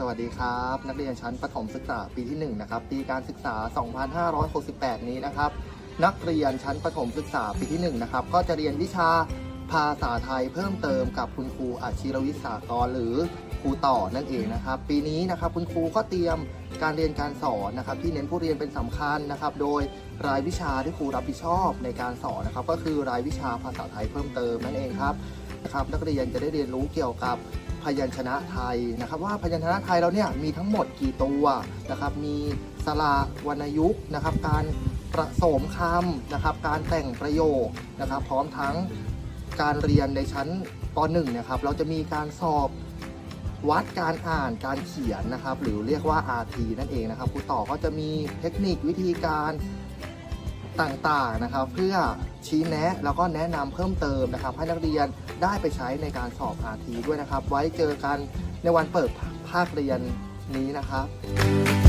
สวัสดีครับ นักเรียนชั้นประถมศึกษาปีที่1นะครับปีการศึกษา 2568 นี้นะครับ นักเรียนชั้นประถมศึกษาปีที่1นะครับก็จะเรียนวิชาภาษาไทยเพิ่มเติมกับคุณครูอาชีรวิทยากรหรือครูต่อนั่นเองนะครับ ปีนี้นะครับคุณครูก็เตรียมการเรียนการสอนนะครับที่เน้นผู้เรียนเป็นสำคัญนะครับ โดยรายวิชาที่ครูรับผิดชอบในการสอนนะครับ ก็คือรายวิชาภาษาไทยเพิ่มเติมนั่นเองครับนะครับนักเรียนจะได้เรียนรู้เกี่ยวกับ พยัญชนะไทยนะครับ ว่าพยัญชนะไทยเราเนี่ยมีทั้งหมดกี่ตัวนะครับ มีสระวรรณยุกต์นะครับ การประสมคำนะครับ การแต่งประโยคนะครับ พร้อมทั้งการเรียนในชั้นป .1 นะครับ เราจะมีการสอบวัดการอ่านการเขียนนะครับ หรือเรียกว่า RT นั่นเองนะครับครูต่อก็จะมีเทคนิควิธีการ ต่างๆนะครับ เพื่อชี้แนะแล้วก็แนะนำเพิ่มเติมนะครับ ให้นักเรียนได้ไปใช้ในการสอบ RT ด้วยนะครับ ไว้เจอกันในวันเปิดภาคเรียนนี้นะครับ